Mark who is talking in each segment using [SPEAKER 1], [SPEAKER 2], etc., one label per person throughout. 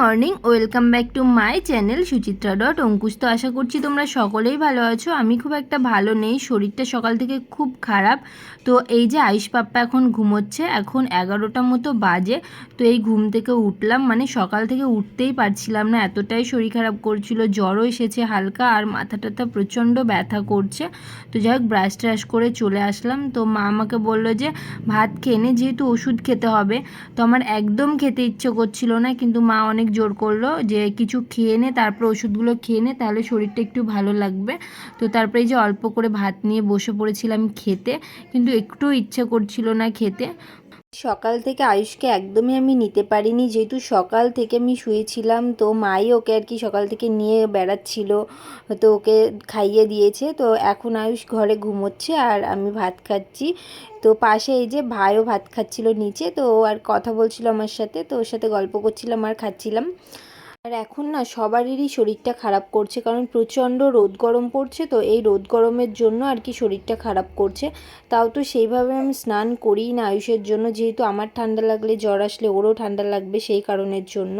[SPEAKER 1] Morning, welcome back to my channel Suchitra dot Ankush. তো আশা করছি তোমরা সকলেই ভালো আছো। আমি খুব একটা ভালো নেই, শরীরটা সকাল থেকে খুব খারাপ। তো এই যে আয়ুষ পাপ্পা এখন ঘুমোচ্ছে, এখন এগারোটা মতো বাজে। তো এই ঘুম থেকে উঠলাম মানে সকাল থেকে উঠতেই পারছিলাম না। এতটাই শরীর খারাপ করছিল, জ্বরও এসেছে হালকা আর মাথা টাথা প্রচণ্ড ব্যথা করছে। তো যাই হোক ব্রাশ ট্রাশ করে চলে আসলাম। তো মা আমাকে বলল যে, ভাত খেয়ে নে, যেহেতু ওষুধ খেতে হবে। তো আমার একদম খেতে ইচ্ছে করছিল না, কিন্তু মা অনেক জোর করল যে কিছু খেয়ে নে, তারপর ওষুধগুলো খেয়ে নে, তাহলে শরীরটা একটু ভালো লাগবে। তো তারপরে যে অল্প করে ভাত নিয়ে বসে পড়েছিলাম খেতে, কিন্তু একটু ইচ্ছে করছিল না খেতে। সকাল থেকে আয়ুষকে একদমই আমি নিতে পারিনি। যেহেতু সকাল থেকে আমি শুয়েছিলাম, তো মাই ওকে আর কি সকাল থেকে নিয়ে বেড়াচ্ছিল, তো ওকে খাইয়ে দিয়েছে। তো এখন আয়ুষ ঘরে ঘুমোচ্ছে আর আমি ভাত খাচ্ছি। তো পাশে এই যে ভাইও ভাত খাচ্ছিল নিচে, তো আর কথা বলছিল আমার সাথে, তো ওর সাথে গল্প করছিলাম আর খাচ্ছিলাম। আর এখন না সবারই শরীরটা খারাপ করছে, কারণ প্রচণ্ড রোদ গরম পড়ছে তো এই রোদ গরমের জন্য আর কি শরীরটা খারাপ করছে। তাও তো সেইভাবে আমি স্নান করি না আয়ুষের জন্য, যেহেতু আমার ঠান্ডা লাগলে জ্বর আসলে ওরও ঠান্ডা লাগবে সেই কারণের জন্য।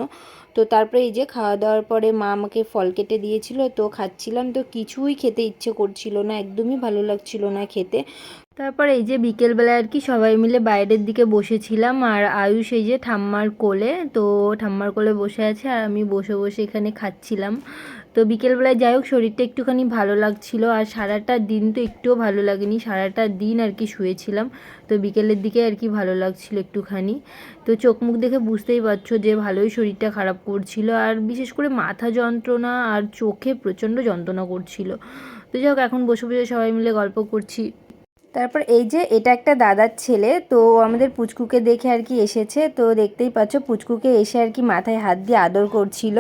[SPEAKER 1] তো তারপরে এই যে খাওয়া দাওয়ার পরে মা আমাকে ফল কেটে দিয়েছিল, তো খাচ্ছিলাম, তো কিছুই খেতে ইচ্ছে করছিল না, একদমই ভালো লাগছিল না খেতে। তারপর এই যে বিকেলবেলা আর কি সবাই মিলে বাইরের দিকে বসেছিলাম, আর আয়ুষ এই যে ঠাম্মার কোলে, তো ঠাম্মার কোলে বসে আছে আর আমি বসে বসে এখানে খাচ্ছিলাম। তো বিকেলবেলায় যাই হোক, শরীরটা একটুখানি ভালো লাগছিল, আর সারাটা দিন তো একটুও ভালো লাগেনি, সারাটা দিন আর কি শুয়েছিলাম। তো বিকেলের দিকে আর কি ভালো লাগছিল একটুখানি। তো চোখ মুখ দেখে বুঝতেই পারছ যে ভালোই শরীরটা খারাপ করছিল, আর বিশেষ করে মাথা যন্ত্রণা আর চোখে প্রচণ্ড যন্ত্রণা করছিল। তো যাই হোক, এখন বসে বসে সবাই মিলে গল্প করছি। তারপর এই যে এটা একটা দাদার ছেলে, তো আমাদের পুচকুকে দেখে আর কি এসেছে। তো দেখতেই পাচ্ছ পুচকুকে এসে আর কি মাথায় হাত দিয়ে আদর করছিল।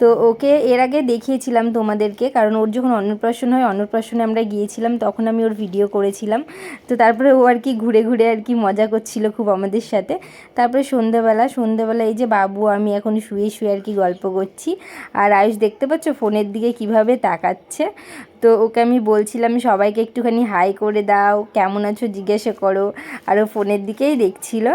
[SPEAKER 1] তো ওকে এর আগে দেখিয়েছিলাম তোমাদেরকে, কারণ ওর যখন অন্নপ্রাশন হয়, অন্নপ্রাশনে আমরা গিয়েছিলাম, তখন আমি ওর ভিডিও করেছিলাম। তো তারপরে ও আর কি ঘুরে ঘুরে আর কি মজা করছিল খুব আমাদের সাথে। তারপরে সন্ধ্যেবেলা সন্ধ্যেবেলা এই যে বাবু, আমি এখন শুয়ে শুয়ে আর কি গল্প করছি। আর আয়ুষ দেখতে পাচ্ছ ফোনের দিকে কীভাবে তাকাচ্ছে। তো ওকে আমি বলছিলাম, সবাইকে একটুখানি হাই করে দাও, কেমন আছো জিজ্ঞাসা করো। আর ও ফোনের দিকেই দেখছিল,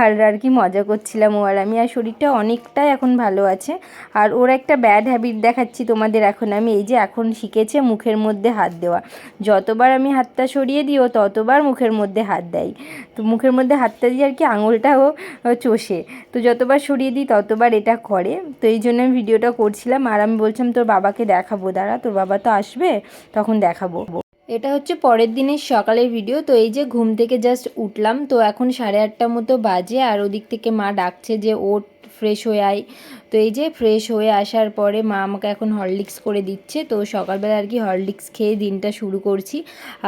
[SPEAKER 1] আর আর কি মজা করছিলাম ও আর আমি। আর শরীরটা অনেকটাই এখন ভালো আছে। আর ওর একটা ব্যাড হ্যাবিট দেখাচ্ছি তোমাদের এখন আমি। এই যে এখন শিখেছে মুখের মধ্যে হাত দেওয়া। যতবার আমি হাতটা সরিয়ে দিই, ও ততবার মুখের মধ্যে হাত দেয়। তো মুখের মধ্যে হাতটা দিয়ে আর কি আঙুলটাও চষে। তো যতবার সরিয়ে দিই, ততবার এটা করে। তো এই জন্য আমি ভিডিওটা করছিলাম। আর আমি বলছিলাম, তোর বাবাকে দেখাবো, দাঁড়া, তোর বাবা তো আসবে। তখন দেখাবো। এটা হচ্ছে পরের দিনের সকালের ভিডিও তো এই যে ঘুম থেকে জাস্ট উঠলাম, তো এখন সাড়ে আটটা মতো বাজে। আর ওদিক থেকে মা ডাকছে যে ওট ফ্রেশ হয়ে আয়। তো এই যে ফ্রেশ হয়ে আসার পরে মা আমাকে এখন হরলিক্স করে দিচ্ছে। তো সকালবেলা আর কি হরলিক্স খেয়ে দিনটা শুরু করছি।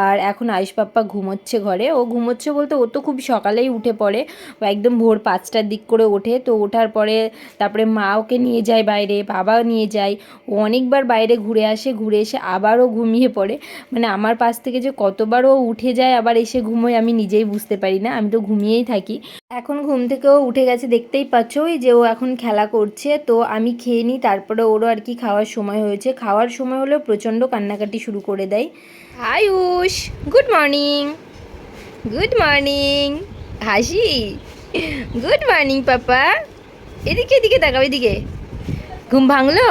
[SPEAKER 1] আর এখন আয়ুষ পাপ্পা ঘুমোচ্ছে ঘরে। ও ঘুমোচ্ছে বলতে ও তো খুব সকালেই উঠে পড়ে। একদম ভোর পাঁচটার দিক করে ওঠে। তো ওঠার পরে তারপরে মা ওকে নিয়ে যায় বাইরে, বাবাও নিয়ে যায়। ও অনেকবার বাইরে ঘুরে আসে, ঘুরে এসে আবারও ঘুমিয়ে পড়ে। মানে আমার পাশ থেকে যে কতবার ও উঠে যায়, আবার এসে ঘুমোয় আমি নিজেই বুঝতে পারি না। আমি তো ঘুমিয়েই থাকি। এখন ঘুম থেকেও উঠে গেছে। দেখতেই পাচ্ছ ওই যে ও এখন খেলা করছে। তো আমি খেয়ে নিই, তারপরে ওরও আর কি খাওয়ার সময় হয়েছে। খাওয়ার সময় হলেও প্রচণ্ড কান্নাকাটি শুরু করে দেয়। Ayush good morning good morning হাসি গুড মর্নিং পাপা। এদিকে এদিকে তাকাও, এদিকে। ঘুম ভাঙলো?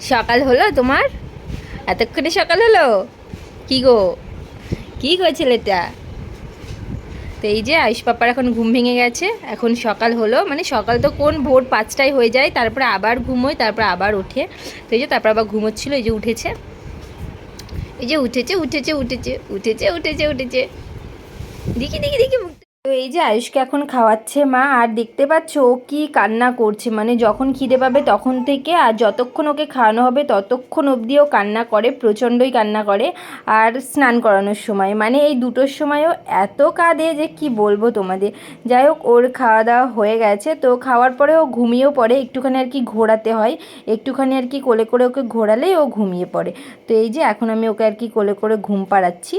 [SPEAKER 1] সকাল হলো তোমার? এতক্ষণে সকাল হলো? কি গো? কি গো ছেলেটা? তো এই যে আয়ুষ পাপার এখন ঘুম ভেঙে গেছে, এখন সকাল হলো মানে সকাল তো কোন ভোর পাঁচটায় হয়ে যায়, তারপরে আবার ঘুমোয়, তারপর আবার ওঠে। তো এই যে তারপর আবার ঘুমোচ্ছিল, এই যে উঠেছে। এই যে উঠেছে উঠেছে উঠেছে উঠেছে উঠেছে উঠেছে। দেখি দেখি দেখি তো এই যে আয়ুষকে এখন খাওয়াচ্ছে মা, আর দেখতে পাচ্ছ ও কি কান্না করছে। মানে যখন খিদে পাবে তখন থেকে, আর যতক্ষণ ওকে খাওয়ানো হবে ততক্ষণ অবধি ও কান্না করে, প্রচণ্ডই কান্না করে, আর স্নান করানোর সময়। মানে এই দুটোর সময়ও এত কাঁদে যে কি বলব তোমাদের। যাই হোক, ওর খাওয়া দাওয়া হয়ে গেছে। তো খাওয়ার পরে ও ঘুমিয়েও পড়ে। একটুখানি আর কি ঘোরাতে হয়। একটুখানি আর কি কোলে করে ওকে ঘোরালেই ও ঘুমিয়ে পড়ে। তো এই যে এখন আমি ওকে আর কি কোলে করে ঘুম পাড়াচ্ছি।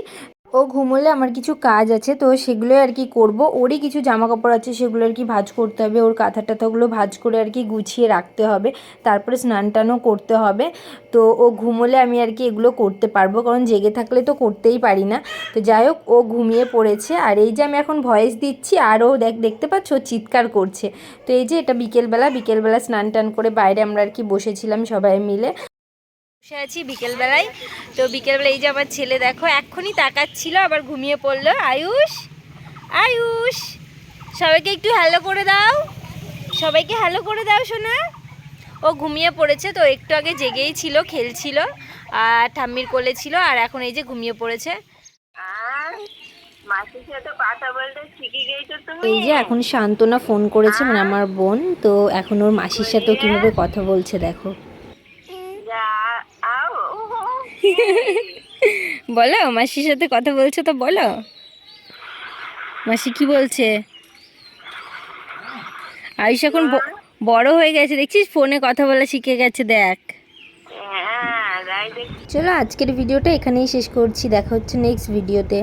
[SPEAKER 1] ও ঘুমোলে আমার কিছু কাজ আছে, তো সেগুলো আর কি করব। ওরই কিছু জামা কাপড় আছে, সেগুলো আর কি ভাঁজ করতে হবে। ওর কাঁথা টাথাগুলো ভাজ করে আর কি গুছিয়ে রাখতে হবে। তারপরে স্নান টানও করতে হবে। তো ও ঘুমোলে আমি আর কি এগুলো করতে পারব, কারণ জেগে থাকলে তো করতেই পারি না। তো যাই হোক, ও ঘুমিয়ে পড়েছে। আর এই যে আমি এখন ভয়েস দিচ্ছি, আর ও দেখ, দেখতে পাচ্ছ? চিৎকার করছে। তো এই যে এটা বিকেলবেলা বিকেলবেলা স্নান টান করে বাইরে আমরা আর কি বসেছিলাম সবাই মিলে। বসে আছি বিকেলবেলায়। তো বিকেলবেলা এই যে আমার ছেলে, দেখো, এক্ষুনি তাকাচ্ছিল, আবার ঘুমিয়ে পড়ল। আয়ুষ আয়ুষ, সবাইকে একটু হ্যালো করে দাও। সবাইকে হ্যালো করে দাও শোনা ও ঘুমিয়ে পড়েছে, তো একটু আগে জেগেই ছিল, খেলছিল, আর ঠাম্মির কোলে ছিল, আর এখন এই যে ঘুমিয়ে পড়েছে। এই যে এখন শান্তনা ফোন করেছে মানে আমার বোন, তো এখন ওর মাসির সাথেও কীভাবে কথা বলছে, দেখো। বলো মাসির সাথে কথা বলছো তো বলো। মাসি কি বলছে? আয়ুষ এখন বড় হয়ে গেছে দেখছিস? ফোনে কথা বলা শিখে গেছে দেখ।
[SPEAKER 2] হ্যাঁ
[SPEAKER 1] চলো আজকের ভিডিওটা এখানেই শেষ করছি দেখা হচ্ছে নেক্সট ভিডিওতে